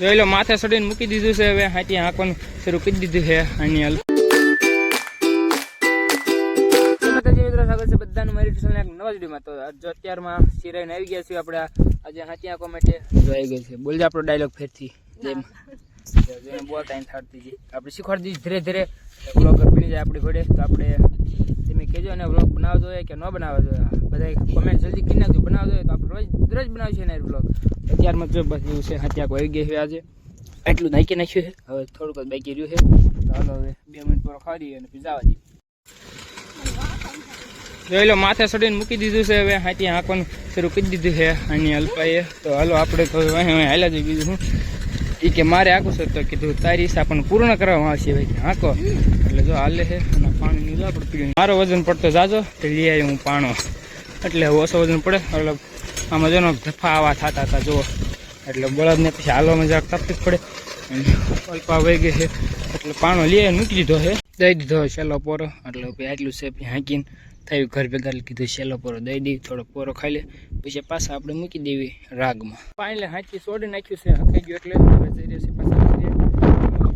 જોઈ લો, માથે ચડીને મૂકી દીધું છે હવે. હાથી હાંકવાનું શરૂ કરી દીધું છે. આની હાલ. સ્વાગત બધાનું મારી એક નવા તો જો અત્યારમાં સિરાઈને આવી ગયા છીએ આપણે. આજે હાથી આંખો માટે જો આવી ગઈ છે. બોલજો આપણો ડાયલોગ ફેરથી. જેમ જેને બહુ થાળતી હતી આપણે શીખવાડી દીધી ધીરે ધીરે. બ્લોગર બની જાય આપણી ઘોડે તો આપણે તમે કહેજો અને વ્લોગ બનાવવો જોઈએ કે ન બનાવવા જોઈએ. બધા કોમેન્ટ જલ્દી કરી નાખજો. બનાવવો જોઈએ તો આપણે રોજ રોજ બનાવશું ને વ્લોગ અત્યારમાં જો બસ એવું છે આંખો આવી ગઈ આજે. એટલું નાખી નાખ્યું છે. હવે થોડુંક જ બાકી રહ્યું છે. ચાલો હવે બે મિનિટ પર દઈએ અને પછી જવા જોઈ લો, માથે ચડીને મૂકી દીધું છે હવે. હાથી આંખવાનું શરૂ કરી દીધું છે આની અલ્પાએ તો હાલો, આપણે તો અહીં જઈએ. બીજું એ કે મારે આખું છે તો કીધું, તારી ઈચ્છા પણ પૂર્ણ કરવામાં આવશે. ભાઈ કે હાંકો. જો હાલે છે અને પાણી નીલા પડતી ગયું મારો વજન પડતો જાજો, તો લઈ આવી હું પાણો. એટલે ઓછો વજન પડે. એટલે આમાં જેનો ધફા આવા થતા હતા, જુઓ. એટલે બળદને પછી હાલવામાં જરાક તકલીફ પડે. અલ્પા વહી ગઈ છે. એટલે પાણો લઈ મૂકી દીધો છે. દઈ દીધો છેલ્લો પોરો. એટલે ભાઈ આટલું છે, પછી હાંકીને થયું, ઘર ભેગા કીધું, છેલ્લો પોરો. દઈ દઈ થોડો પોરો ખાઈ લે. પછી પાછા આપણે મૂકી દેવી રાગમાં. પાણી હાંચી સોડી નાખ્યું છે, હકાઈ ગયું એટલે જઈ રહ્યો છે પાછા.